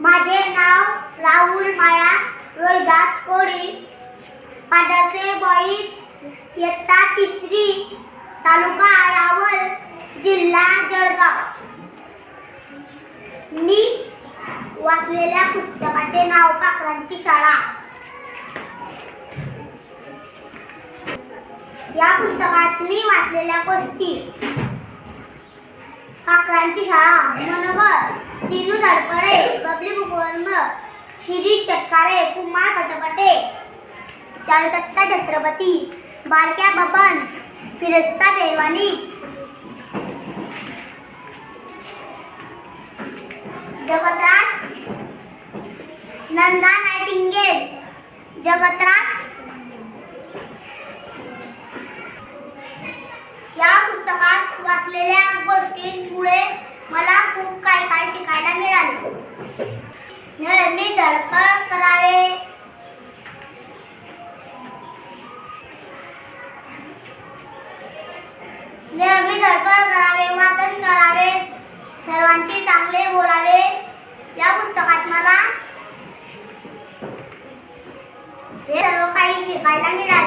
माझे नाव राहुल माया रोहिदास कोळी. पाडरचे बॉईज इयत्ता तिसरी तालुका यावल जिल्हा जळगाव. मी वाचलेल्या पुस्तकाचे नाव पाखरांची शाळा. या पुस्तकात मी वाचलेल्या गोष्टी. पाखरांची शाळा मनगर तीनू धडपडे बबली बुकवर्म शिरीष चटकारे कुमार पटपटे। चारुदत्ता छत्रपती बारक्या बबन फिरस्ता पेरवानी। जगतराज नंदा नायटिंगेल जगतराज या पुस्तकात वाचलेल्या गोष्टींमुळे मला खूप काही नेहमी धडपड करावे. नेहमी धडपड करावे वाचन करावे सर्वांचे चांगले बोलावे. या पुस्तकात मला हे सर्व काही शिकायला मिळाले.